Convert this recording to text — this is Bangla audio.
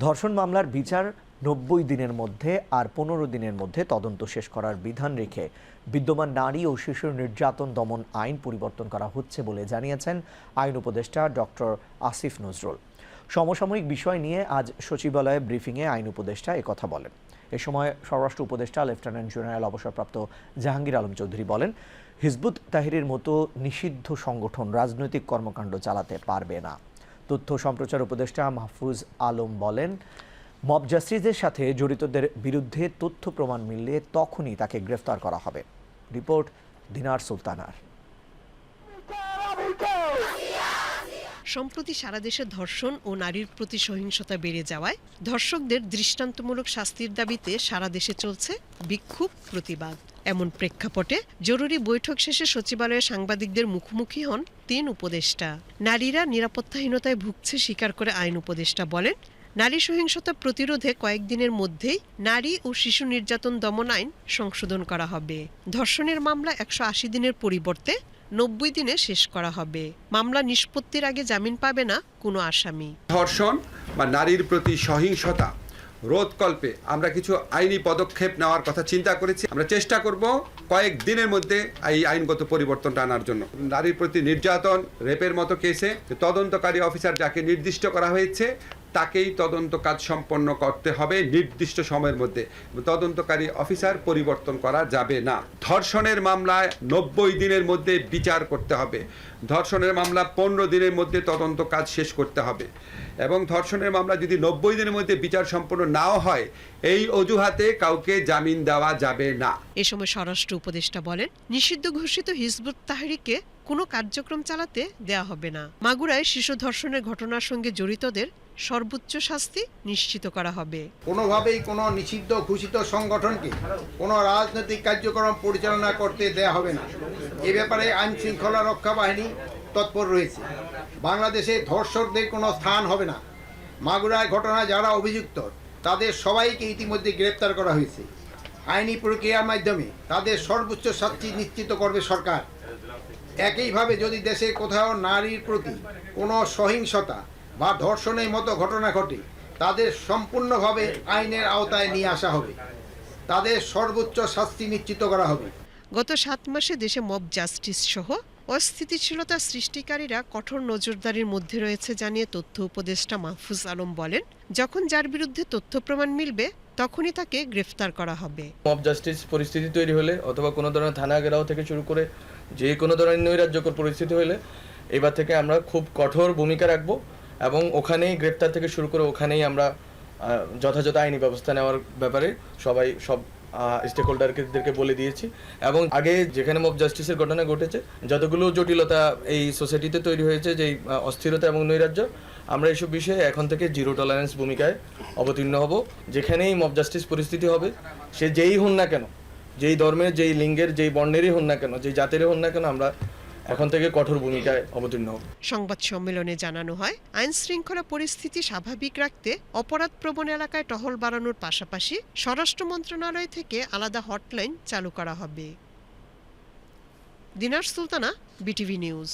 ধর্ষণ মামলার বিচার নব্বই দিনের মধ্যে আর পনেরো দিনের মধ্যে তদন্ত শেষ করার বিধান রেখে বিদ্যমান নারী ও শিশু নির্যাতন দমন আইন পরিবর্তন করা হচ্ছে বলে জানিয়েছেন আইন উপদেষ্টা ডক্টর আসিফ নজরুল। সমসাময়িক বিষয় নিয়ে আজ সচিবালয়ে ব্রিফিংয়ে আইন উপদেষ্টা একথা বলেন। এ সময় স্বরাষ্ট্র উপদেষ্টা, লেফটেন্যান্ট জেনারেল অবসরপ্রাপ্ত জাহাঙ্গীর আলম চৌধুরী বলেন, হিজবুত তাহিরের মতো নিষিদ্ধ সংগঠন রাজনৈতিক কর্মকাণ্ড চালাতে পারবে না। তথ্য সম্প্রচার উপদেষ্টা মাহফুজ আলম বলেন, মব জাস্টিসের সাথে জড়িতদের বিরুদ্ধে তথ্য প্রমাণ মিললে তখনই তাকে গ্রেফতার করা হবে। রিপোর্ট দিনার সুলতানার। সম্প্রতি সারা দেশে ধর্ষণ ও নারীর প্রতি সহিংসতা বেড়ে যাওয়ায় ধর্ষকদের দৃষ্টান্তমূলক শাস্তির দাবিতে সারা দেশে চলছে বিক্ষোভ প্রতিবাদ। এমন প্রেক্ষাপটে জরুরি বৈঠক শেষে সচিবালয়ে সাংবাদিকদের মুখোমুখি হন তিন উপদেষ্টা। নারীরা নিরাপত্তাহীনতায় ভুগছে স্বীকার করে আইন উপদেষ্টা বলেন, নারী সহিংসতা প্রতিরোধে কয়েকদিনের মধ্যেই নারী ও শিশু নির্যাতন দমন আইন সংশোধন করা হবে। ধর্ষণের মামলা একশো আশি দিনের পরিবর্তে নব্বই দিনে শেষ করা হবে। মামলা নিষ্পত্তির আগে জামিন পাবে না কোনো আসামি। ধর্ষণ বা নারীর প্রতি সহিংসতা, রোধকল্পে আমরা কিছু আইনি পদক্ষেপ নেওয়ার কথা চিন্তা করেছি। আমরা চেষ্টা করব কয়েক দিনের মধ্যে এই আইনগত পরিবর্তনটা আনার জন্য। নারীর প্রতি নির্যাতন, রেপের মতো কেসে তদন্তকারী অফিসার যাকে নির্দিষ্ট করা হয়েছে তাকেই তদন্ত কাজ সম্পন্ন করতে হবে নির্দিষ্ট সময়ের মধ্যে। তদন্তকারী অফিসার পরিবর্তন করা যাবে না। ধর্ষণের মামলায় নব্বই দিনের মধ্যে বিচার করতে হবে। ধর্ষণের মামলা পনেরো দিনের মধ্যে তদন্ত কাজ শেষ করতে হবে। এবং ধর্ষণের মামলা যদি নব্বই দিনের মধ্যে বিচার সম্পন্ন নাও হয় এই অজুহাতে কাউকে জামিন দেওয়া যাবে না। এ সময় স্বরাষ্ট্র উপদেষ্টা বলেন নিষিদ্ধ ঘোষিত হিজবুত তাহরিকে কোনো কার্যক্রম চালাতে দেয়া হবে না। মাগুরায় শিশু ধর্ষণের ঘটনার সঙ্গে জড়িতদের সর্বোচ্চ শাস্তি নিশ্চিত করা হবে। কোনোভাবেই কোনো নিষিদ্ধ ঘোষিত সংগঠনকে কোনো রাজনৈতিক কার্যক্রম পরিচালনা করতে দেয়া হবে না। এ ব্যাপারে আইন শৃঙ্খলা রক্ষা বাহিনী তৎপর রয়েছে। বাংলাদেশে ধর্ষকদের কোনো স্থান হবে না। মাগুরায় ঘটনায় যারা অভিযুক্ত, তাদের সবাইকে ইতিমধ্যে গ্রেপ্তার করা হয়েছে। আইনি প্রক্রিয়ার মাধ্যমে তাদের সর্বোচ্চ শাস্তি নিশ্চিত করবে সরকার। একইভাবে যদি দেশে কোথাও নারীর প্রতি কোনো সহিংসতা বা ধর্ষণের মতো ঘটনা ঘটে, তাদের সম্পূর্ণভাবে আইনের আওতায় নিয়ে আসা হবে। তাদের সর্বোচ্চ শাস্তি নিশ্চিত করা হবে। গত সাত মাসে দেশে মব জাস্টিস সহ অস্থিতিশীলতা সৃষ্টিকারীরা কঠোর নজরদারির মধ্যে রয়েছে জানিয়ে তথ্য উপদেষ্টা মাহফুজ আলম বলেন, যখন যার বিরুদ্ধে তথ্য প্রমাণ মিলবে, তখনই তাকে গ্রেফতার করা হবে। মব জাস্টিস পরিস্থিতি তৈরি হলে অথবা কোনো ধরনের থানা ঘেরাও থেকে শুরু করে যে কোনো ধরনের নৈরাজ্যকর পরিস্থিতি হলে এবার থেকে আমরা খুব কঠোর ভূমিকা রাখব এবং ওখানেই গ্রেপ্তার থেকে শুরু করে ওখানেই আমরা যথাযথ আইনি ব্যবস্থা নেওয়ার ব্যাপারে সবাই সব স্টেক হোল্ডারদেরকে বলে দিয়েছি। এবং আগে যেখানে মব জাস্টিসের ঘটনা ঘটেছে, যতগুলো জটিলতা এই সোসাইটিতে তৈরি হয়েছে যেই অস্থিরতা এবং নৈরাজ্য, আমরা এইসব বিষয়ে এখন থেকে জিরো টলারেন্স ভূমিকায় অবতীর্ণ হব। যেখানেই মব জাস্টিস পরিস্থিতি হবে, সে যেই হন না কেন, যেই ধর্মের, যেই লিঙ্গের, যেই বর্ণেরই হন না কেন, যেই জাতেরই হন না কেন, আমরা এখন থেকে কঠোর ভূমিকায় অবতীর্ণ সংবাদ সম্মেলনে জানানো হয় আইন শৃঙ্খলা পরিস্থিতি স্বাভাবিক রাখতে অপরাধ প্রবণ এলাকায় টহল বাড়ানোর পাশাপাশি স্বরাষ্ট্র মন্ত্রণালয় থেকে আলাদা হটলাইন চালু করা হবে। Dinar Sultana, BTV news.